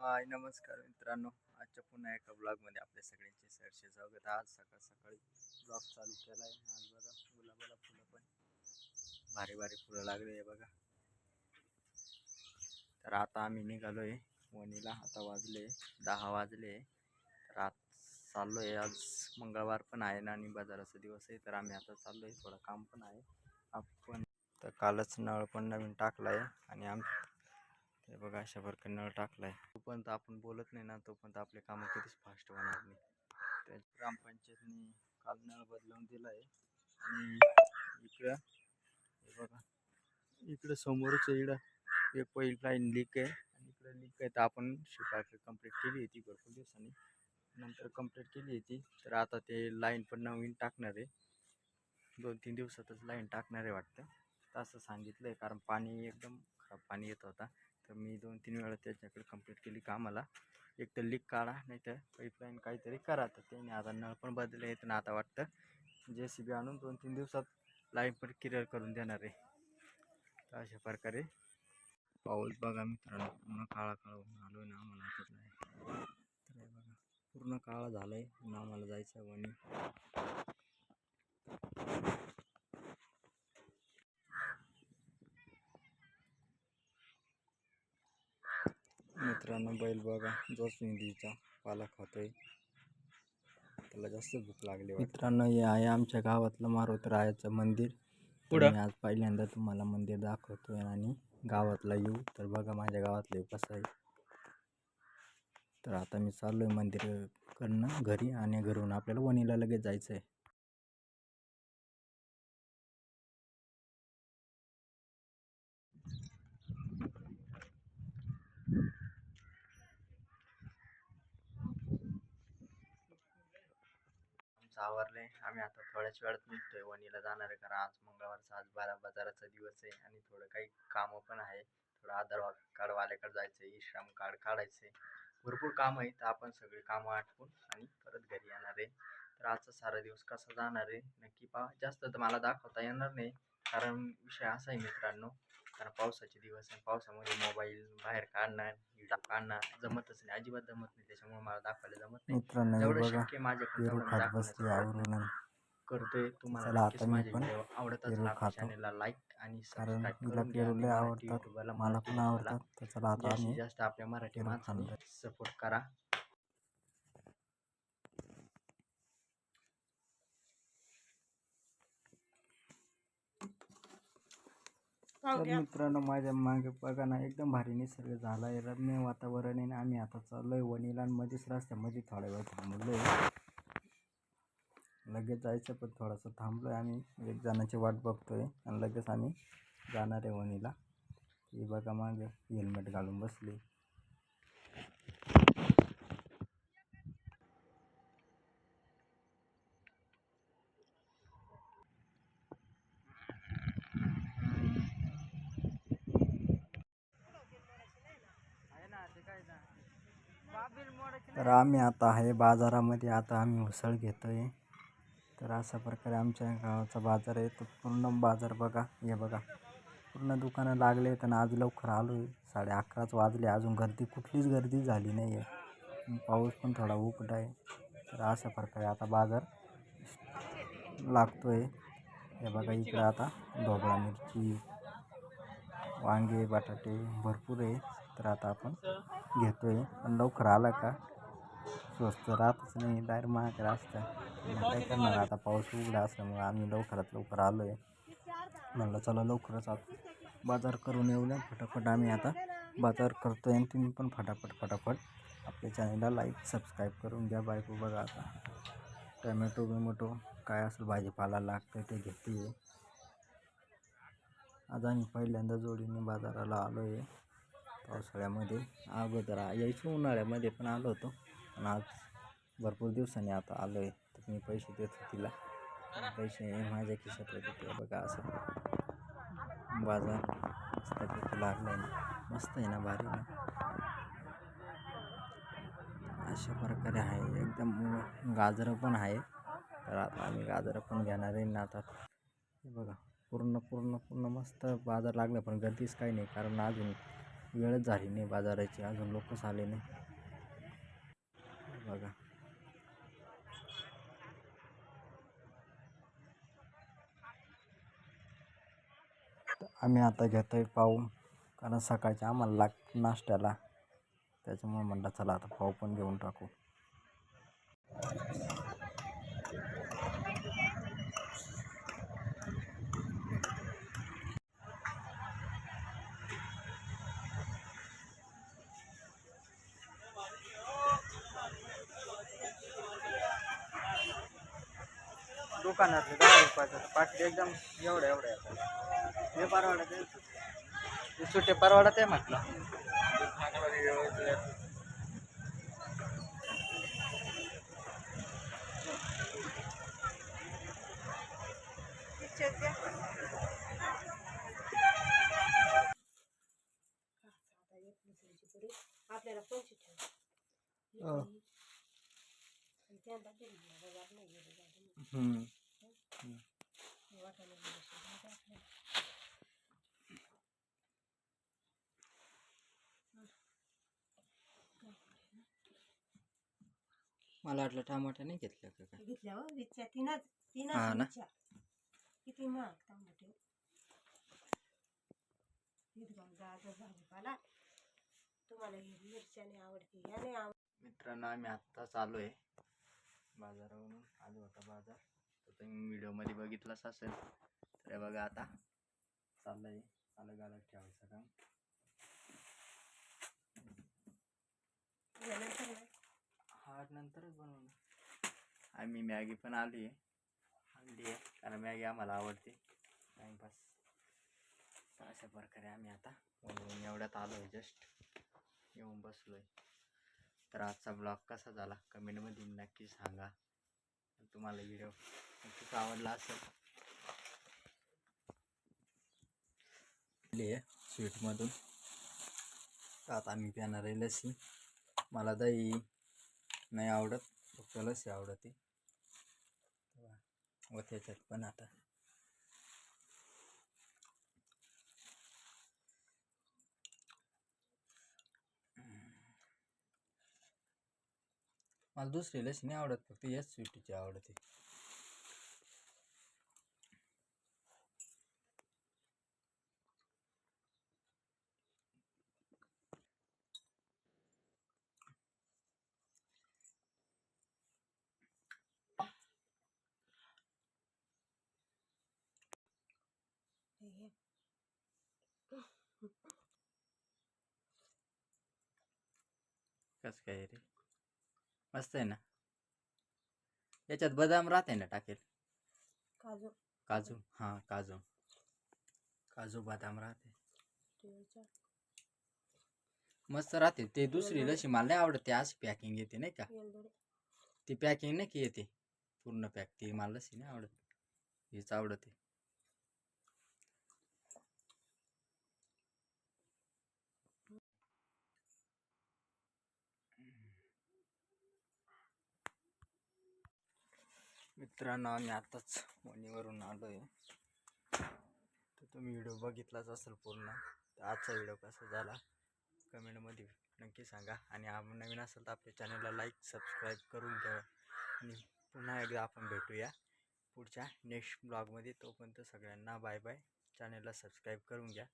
हाय नमस्कार मित्रांनो. आजच्या पुन्हा एका ब्लॉगमध्ये आपल्या सगळ्यांचे सरसे स्वागत. आज सकाळ सकाळी ब्लॉग चालू केला आहे आज बघा गुलाबाला फुलं पण. भारी भारी फुलं लागले आहे बघा. तर आता आम्ही निघालो आहे वणीला. आता वाजले दहा वाजले. चाललो आहे आज मंगळवार पण आहे ना आणि बाजाराचा दिवस आहे तर आम्ही आता चाललो आहे थोडं काम पण आहे. आपण तर कालच नळ पण नवीन टाकला आहे आणि आम ते बघा अशा प्रकारे नळ टाकला आहे तोपर्यंत आपण बोलत नाही ना तोपर्यंत आपले कामं कधीच फास्ट होणार नाही. त्या ग्रामपंचायतनी काल नळ बदलवून दिला आहे आणि इकडं हे बघा इकडं समोरच इकडं. एक पहिली लाईन लीक आहे आणि इकडं लीक आहे तर आपण शिकायला कंप्लीट केली होती भरपूर दिवसांनी. नंतर कंप्लीट केली होती तर आता ते लाईन पण नवीन टाकणार आहे. दोन तीन दिवसातच लाईन टाकणार आहे वाटतं. तर असं सांगितलं आहे कारण पाणी एकदम खराब पाणी येत होता. तर मी दोन तीन वेळा त्याच्याकडे कंप्लीट केली कामाला. एक तर लीक काढा नाही तर पाईपलाईन काहीतरी करा. तर त्याने आता नळ पण बदलले आहेत आणि आता वाटतं जे सी बी आणून दोन तीन दिवसात लाईन पण क्लिअर करून देणार आहे. तर अशा प्रकारे. पाऊस बघा मित्रांनो पूर्ण काळा काळा होऊन आलो आहे ना आम्हाला आठवत नाही तर हे बघा पूर्ण काळा झालं आहे आणि आम्हाला जायचं आहे वणी मित्रांनो बैल बघा जोच निधीचा पाला खातोय त्याला जास्त भूक लागली मित्रांनो हे आहे आमच्या गावातलं मारुतरायाचं मंदिर. मी आज पहिल्यांदा तुम्हाला मंदिर दाखवतोय आणि गावातला येऊ. तर बघा माझ्या गावातलं येऊ कसं आहे. तर आता मी चाललो आहे मंदिरकडनं घरी आणि घरून आपल्याला वणीला लगेच जायचं आहे आमचं आम्ही आता थोड्याच वेळात निघतोय. वणीला जाणार आहे कारण आज मंगळवारचा आज बारा बाजाराचा दिवस आहे आणि थोडं काही कामं पण आहे. थोडं आधार वा- कार्ड वाल्याकडे जायचं आहे श्रम कार्ड काढायचं आहे भरपूर काम आहे तर आपण सगळी कामं आटपून आणि परत घरी येणार आहे. तर आजचा सारा दिवस कसा जाणार आहे? नक्की पहा. जास्त तर मला दाखवता येणार नाही. कारण विषय असा आहे मित्रांनो. कारण पावसाचे दिवस आहे. पावसामध्ये मोबाईल बाहेर काढणं व्हिडिओ काढणं जमतच नाही. अजिबात जमत नाही. त्याच्यामुळे मला दाखवायला जमत नाही. जेवढं शक्य माझ्याकडे करतोय. तुम्हाला नक्कीच माझे व्हिडिओ आवडत असेल. चॅनलला लाईक आणि कारण करून घ्या. आणि लय मराठी आवडतात. मला मराठी पण आवडतात. तर चला आता जास्तीत आम्ही जास्त आपल्या मराठी माणसाने खाणार. सपोर्ट करा. तर मित्रांनो माझ्या मागे बघा ना एकदम भारी निसर्ग झाला आहे रम्य वातावरण आहे आणि आम्ही आता चाललोय वणीला आणि मध्येच रस्त्यामध्ये थोड्या वेळ थांबलोय. लगेच जायचं पण थोडंसं थांबलो आहे आम्ही. एक जणाची वाट बघतो आहे आणि लगेच आम्ही जाणार आहे वणीला. ही बघा मागे हेल्मेट घालून बसली. तर आम्ही आता आहे बाजारामध्ये. आता आम्ही उसळ घेतो आहे तर अशा प्रकारे आमच्या गावाचा बाजार आहे. तर पूर्ण बाजार बघा. हे बघा. पूर्ण दुकानं लागले आहेत आणि आज लवकर आलो आहे. साडे अकराच वाजले. अजून गर्दी कुठलीच गर्दी झाली नाही आहे पाऊस पण थोडा उघड आहे. तर अशा प्रकारे आता बाजार लागतो आहे हे बघा इकडं आता ढोबळा मिरची वांगे बटाटे भरपूर आहे. तर आता आपण घेतो आहे पण लवकर आला का? स्वस्त राहतच नाही डायरेक्ट महाग असतं काय करणार आता? पाऊस उघडा असल्यामुळे आम्ही लवकरात लवकर आलो आहे म्हणलं, चला लवकरच आत बाज़ार करून येऊया. फटाफट आम्ही आता बाज़ार करतो आहे आणि तुम्ही पण फटाफट फटाफट आपल्या चॅनलला लाईक सबस्क्राईब करून घ्या. बायको बघा आता टमॅटो, बिमॅटो काय असेल, भाजीपाला लागतं ते घेते आज आम्ही पहिल्यांदा जोडीने बाजाराला आलो आहे पावसाळ्यामध्ये. अगोदर यायचो, उन्हाळ्यामध्ये पण आलो होतो. पण आज भरपूर दिवसांनी आता आलो आहे तर मी पैसे देतो तिला. पैसे माझ्या खिशात होते. ते बघा असं बाजार मस्तपैकी लागला आहे ना. मस्त आहे ना भारी ना. अशा प्रकारे आहे. एकदम गाजरं पण आहे. तर आता आम्ही गाजरं पण घेणार आहे ना आता. हे बघा पूर्ण पूर्ण पूर्ण मस्त बाजार लागला. पण गर्दीच काही नाही. कारण अजून वेळच झाली नाही बाजाराची. अजून लोकच आले नाही. बघा. आम्ही आता घेतोय पाव कारण सकाळच्या आम्हाला लाग नाश्त्याला. त्याच्यामुळे म्हणलं चला आता पाव पण घेऊन टाकू. दुकानातले दहा रुपयाचं पाकिट एकदम एवढं एवढं येतं हे परवडत आहे. ते सुट्टे परवडत आहे म्हटलं. आपल्याला पंचवीस मला वाटलं टमाटा नाही घेतलं का काय? घेतल्या हो विच्या तीनच तीनच हा ना? विच्या किती महाग टमाटे. हिरवा गाजर भाजीपाला. तुम्हाला ही आवडते याने आवड मित्रांनो आम्ही आत्ताच आलो आहे बाजारावरून आलो होता बाजार. तर तुम्ही व्हिडिओमध्ये बघितलंच असेल. तर हे बघा आता. चाललंय. अलग अलग ठेवायचं काम. यानंतर ना हा नंतरच बनवणार. आम्ही मॅगी पण आली आहे. आणली आहे. कारण मॅगी आम्हाला आवडते. टाईमपास तर अशा प्रकारे आम्ही आता बनवून एवढ्यात आलो आहे जस्ट येऊन बसलो आहे तर आजचा ब्लॉग कसा झाला? कमेंटमध्ये नक्की सांगा. तुम्हाला व्हिडिओ नक्कीच आवडला असेल. स्वीटमधून आता आम्ही पिणार आहे लसी मला दही नाही आवडत फक्त लसी आवडते. व त्याच्यात पण आता मला दुसरी लसी नाही आवडत फक्त याच स्वीटीची आवडते कस कसं काय रे? मस्त आहे ना. याच्यात बदाम राहते ना टाकेल. काजू. काजू हां काजू. काजू बदाम राहते. मस्त राहते. ते दुसरी लशी मला नाही आवडत ते अशी पॅकिंग येते नाही का. ती पॅकिंग नाही की येते? पूर्ण पॅक ती मला लसी नाही आवडत. हीच आवडते. मित्रांनो आम्ही आताच वणीवरून आलो आहे तर तुम्ही व्हिडिओ बघितलाच असेल पूर्ण तर आजचा व्हिडिओ कसा झाला कमेंटमध्ये नक्की सांगा. आणि आपण नवीन असेल तर आपल्या चॅनलला लाईक सबस्क्राईब करून घ्या आणि पुन्हा एकदा आपण भेटूया पुढच्या नेक्स्ट ब्लॉगमध्ये. तोपर्यंत सगळ्यांना बाय बाय. चॅनलला सबस्क्राईब करून घ्या.